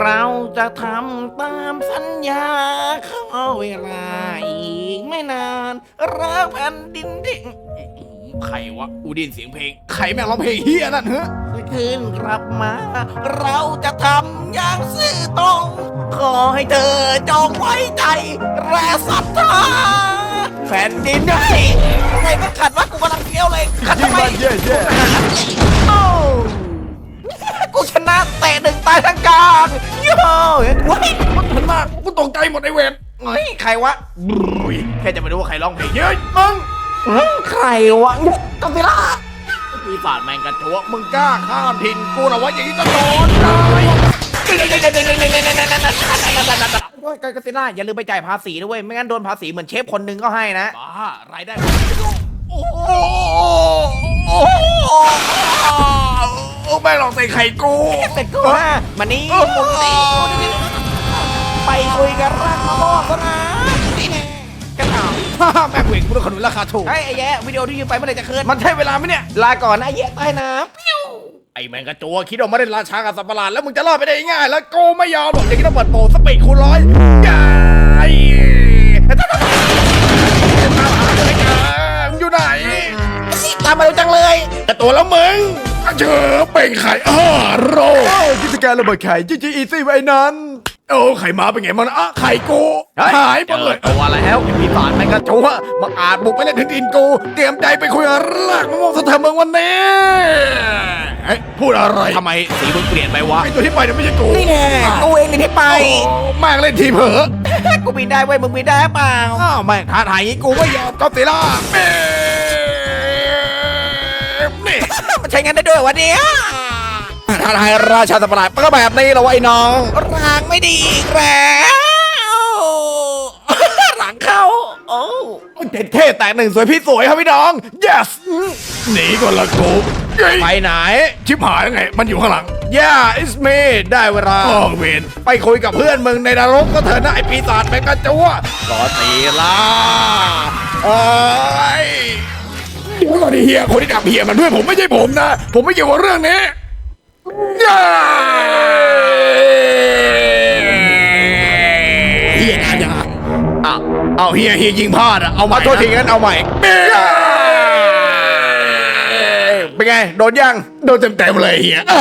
เราจะทำตามสัญญาเข้าเวลาอีกไม่นานรักแผ่นดินที่ใครวะอูไดินเสียงเพลง ใครแม่งร้องเพลงเฮียนั่นเฮ้ยคืนกลับมา เราจะทำอย่างซื่อตรง ขอให้เธอจงไว้ใจและศรัทธาแผ่นดินไอ้ใครก็ขัดว่ากูกำลังเที่ยวเลยขัดทำไมางโย่เว้ยมันมากกูตกใจหมดไอเวรเฮ้ยใครวะแค่จะไปดูว่าใครร้องเพลงเฮ้ยมึงใครวะกัมพิล่าปีศาจแมงกระชัวมึงกล้าข้ามถิ่นกูเหรอวะอย่างนี้ก็โดนเลยโอ้ยกัมพิล่าอย่าลืมไปจ่ายภาษีด้วยไม่งั้นโดนภาษีเหมือนเชฟคนหนึ่งก็ให้นะบ้ารายได้โอ้ โอ้โอ้แม่งหลอกใส่ไข่กูแต่กูว่ามานี่มึงนี่ไปคุยกันรักมาบอกนะนี่แน่กันเอาแม่งเหวงกูด้วยขนุนราคาถูก ไอ้ไอ้แย่วิดีโอที่ยืมไปเมื่อไหร่จะคืนมันใช่เวลาไหมเนี่ย ลาก่อนนะไอ้แย่ใต้น้ำไอ้แมงกระจัวคิดว่าไม่ได้ราชากับสัตว์ประหลาดแล้วมึงจะรอดไปได้ง่ายแล้วกูไม่ยอมหรอกอย่างนี้ต้องเปิดโปรสปีดคูณร้อยย้ายอยู่ไหน ตามมาเร็วจังเลย แต่ตัวแล้วมึง เจอเป็นไข่อ้าโรกิจการระเบิดไข่จีจีอีซี่ไว้นั้น โอ้ไข่มาเป็นไงมันอะไข่กูหายไปเลยตัวแล้วไอ้พี่สารแมงกระจัวมาอาจบุกไปเล่นถึงดินกู เตรียมใจไปคุยกับรากมะม่วงสะเทิมเมืองวันนี้เฮ้ยพูดอะไรทำไมสีมึงเปลี่ยนไปวะไอตัวที่ไปเนี่ยไม่ใช่กูนี่แน่กูเองนี่ที่ไปโอ้แม่งเล่นทีเผลอกูบินได้เว้ยมึงบินได้เปล่าอ้าวแม่งท้าทายอย่างงี้กูไม่ยอมก็ตีล่า ช้งานได้ด้วยวะเนี่ยท้าทายราชาสัตว์ประหลาดมันก็แบบนี้เหรอวะไอ้น้องรางไม่ดีอีกแล้วหลังเข้า โอ้เด็ดเท่แตกหนึ่งสวยพี่สวยครับพี่น้อง yes หนีก่อนละกูไปไหน ชิบหายแล้วไง มันอยู่ข้างหลัง yeah it's me ได้เวลาอ๋อเวนไปคุยกับเพื่อนมึงในนรกก็เถอะนะไอปีศาจแมงกะจัวก็ตีล่าเอ้ย เดี๋ยวก่อนดิเฮียคนที่ดับเฮียมันเพื่อนผมไม่ใช่ผมนะ ผมไม่เกี่ยวกับเรื่องนี้เย้เฮียนานยังอะอ้าวเอาเฮียเฮียยิงพลาดอะเอาใหม่โทษทีงั้นเอาใหม่เป็นไงโดนยังโดนเต็มๆเลยเฮียอ่า